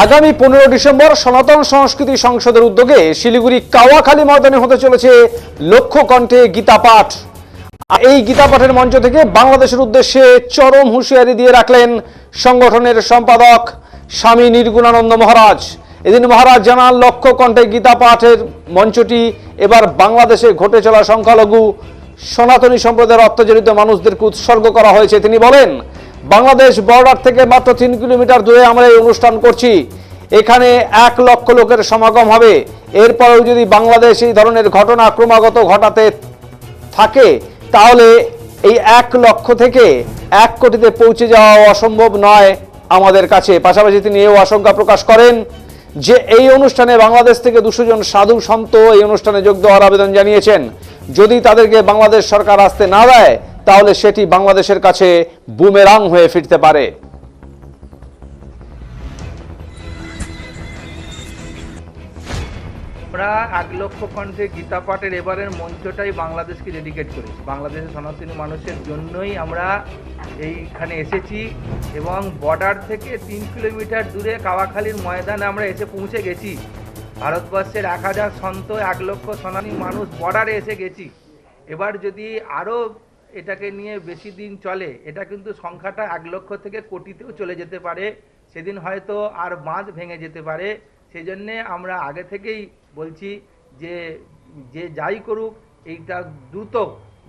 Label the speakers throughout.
Speaker 1: আগামী পনেরো ডিসেম্বর সনাতন সংস্কৃতি সংসদের উদ্যোগে শিলিগুড়ি কাওয়াখালী ময়দানে হতে চলেছে লক্ষ্য কণ্ঠে গীতা পাঠ। এই গীতা পাঠের মঞ্চ থেকে বাংলাদেশের উদ্দেশ্যে চরম হুঁশিয়ারি দিয়ে রাখলেন সংগঠনের সম্পাদক স্বামী নির্গুণানন্দ মহারাজ। এদিন মহারাজ জানান লক্ষ্য কণ্ঠে গীতা পাঠের মঞ্চটি এবার বাংলাদেশে ঘটে চলা সংখ্যালঘু সনাতনী সম্প্রদায়ের অত্যাচারিত মানুষদেরকে উৎসর্গ করা হয়েছে। তিনি বলেন বাংলাদেশ বর্ডার থেকে মাত্র তিন কিলোমিটার দূরে আমরা এই অনুষ্ঠান করছি। এখানে এক লক্ষ লোকের সমাগম হবে। এরপরেও যদি বাংলাদেশ এই ধরনের ঘটনা ক্রমাগত ঘটাতে থাকে, তাহলে এই এক লক্ষ থেকে এক কোটিতে পৌঁছে যাওয়া অসম্ভব নয় আমাদের কাছে। পাশাপাশি তিনি এও আশঙ্কা প্রকাশ করেন যে এই অনুষ্ঠানে বাংলাদেশ থেকে দুশো জন সাধু সন্ত এই অনুষ্ঠানে যোগ দেওয়ার আবেদন জানিয়েছেন। যদি তাদেরকে বাংলাদেশ সরকার আসতে না দেয় তাহলে সেটি বাংলাদেশের কাছে বুমেরাং হয়ে ফিরতে পারে।
Speaker 2: আমরা এক লক্ষ কণ্ঠে গীতা পাঠের এবারের মঞ্চটাই বাংলাদেশকে ডেডিকেট করেছি। বাংলাদেশের সনাতনী মানুষের জন্যই আমরা এইখানে এসেছি এবং বর্ডার থেকে তিন কিলোমিটার দূরে কাওয়াখালীর ময়দানে আমরা এসে পৌঁছে গেছি। ভারতবর্ষের এক হাজার সন্ত, এক লক্ষ সনাতনী মানুষ বর্ডারে এসে গেছি। এবার যদি আরও এটাকে নিয়ে বেশি দিন চলে, এটা কিন্তু সংখ্যাটা এক লক্ষ থেকে কোটিতেও চলে যেতে পারে। সেদিন হয়তো আর বাঁধ ভেঙে যেতে পারে। সেই জন্যে আমরা আগে থেকেই বলছি যে যে যাই করুক, এইটা দ্রুত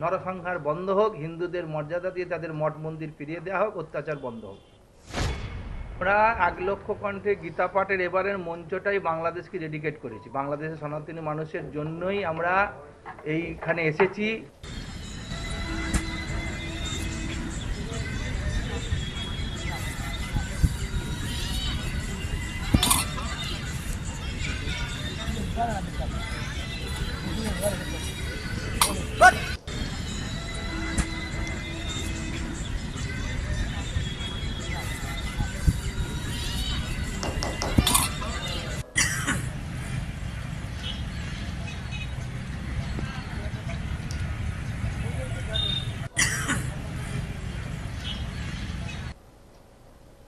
Speaker 2: নরসংহার বন্ধ হোক, হিন্দুদের মর্যাদা দিয়ে তাদের মঠ মন্দির ফিরিয়ে দেওয়া হোক, অত্যাচার বন্ধ হোক। আমরা এক লক্ষ কণ্ঠে গীতা পাঠের এবারের মঞ্চটাই বাংলাদেশকে ডেডিকেট করেছি। বাংলাদেশের সনাতনী মানুষের জন্যই আমরা এইখানে এসেছি। لا لا لا